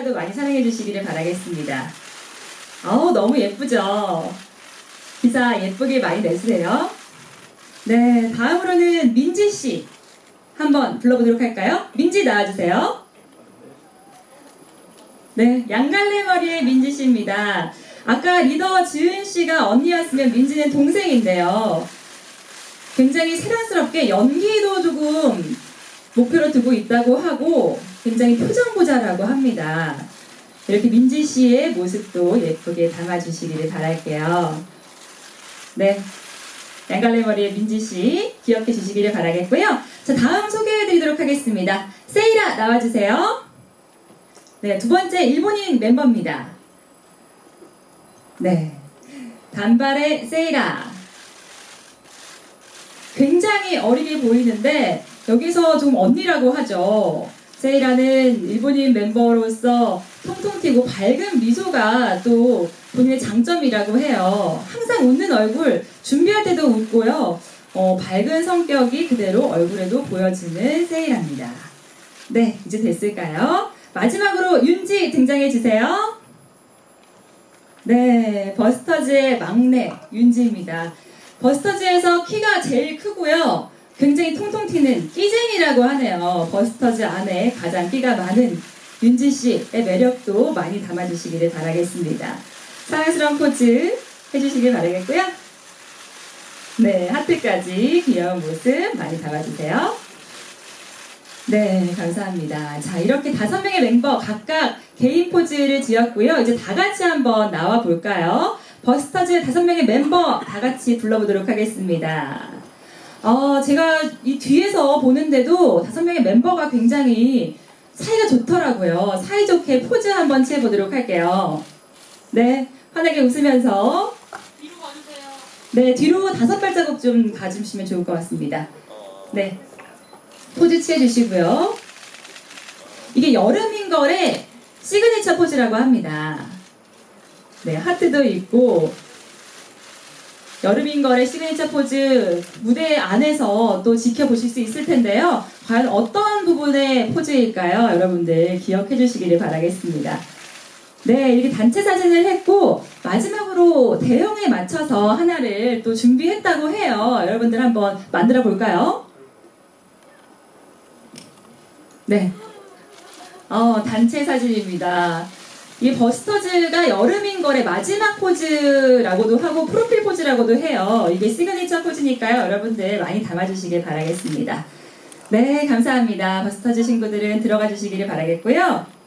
세이라도 많이 사랑해 주시기를 바라겠습니다. 어우, 너무 예쁘죠? 기사 예쁘게 많이 내주세요. 네, 다음으로는 민지 씨 한번 불러보도록 할까요? 민지 나와주세요. 네, 양갈래 머리의 민지 씨입니다. 아까 리더 지은 씨가 언니였으면 민지는 동생인데요. 굉장히 사랑스럽게 연기도 조금 목표로 두고 있다고 하고 굉장히 표정보자라고 합니다. 이렇게 민지 씨의 모습도 예쁘게 담아주시기를 바랄게요. 네. 양갈래 머리의 민지 씨 기억해 주시기를 바라겠고요. 자, 다음 소개해 드리도록 하겠습니다. 세이라 나와주세요. 네, 두 번째 일본인 멤버입니다. 네. 단발의 세이라. 굉장히 어리게 보이는데 여기서 좀 언니라고 하죠. 세이라는 일본인 멤버로서 통통 튀고 밝은 미소가 또 본인의 장점이라고 해요. 항상 웃는 얼굴, 준비할 때도 웃고요. 어, 밝은 성격이 그대로 얼굴에도 보여지는 세이라입니다. 네, 이제 됐을까요? 마지막으로 윤지 등장해 주세요. 네, 버스터즈의 막내 윤지입니다. 버스터즈에서 키가 제일 크고요. 굉장히 통통 튀는 끼쟁이라고 하네요. 버스터즈 안에 가장 끼가 많은 윤지 씨의 매력도 많이 담아주시기를 바라겠습니다. 사랑스러운 포즈 해주시길 바라겠고요. 네, 하트까지 귀여운 모습 많이 담아주세요. 네, 감사합니다. 자, 이렇게 다섯 명의 멤버 각각 개인 포즈를 지었고요. 이제 다 같이 한번 나와 볼까요? 버스터즈 다섯 명의 멤버 다 같이 불러보도록 하겠습니다. 어, 제가 이 뒤에서 보는데도 다섯 명의 멤버가 굉장히 사이가 좋더라고요. 사이좋게 포즈 한번 취해보도록 할게요. 네, 환하게 웃으면서. 뒤로 와주세요. 네, 뒤로 다섯 발자국 좀 가주시면 좋을 것 같습니다. 네, 포즈 취해주시고요. 이게 여름인 거래 시그니처 포즈라고 합니다. 네, 하트도 있고 여름인 거래 시그니처 포즈 무대 안에서 또 지켜보실 수 있을 텐데요. 과연 어떤 부분의 포즈일까요? 여러분들 기억해 주시기를 바라겠습니다. 네, 이렇게 단체 사진을 했고 마지막으로 대형에 맞춰서 하나를 또 준비했다고 해요. 여러분들 한번 만들어 볼까요? 네. 어, 단체 사진입니다. 이 버스터즈가 여름인 거래 마지막 포즈라고도 하고 프로필 포즈라고도 해요. 이게 시그니처 포즈니까요. 여러분들 많이 담아주시길 바라겠습니다. 네, 감사합니다. 버스터즈 친구들은 들어가 주시기를 바라겠고요.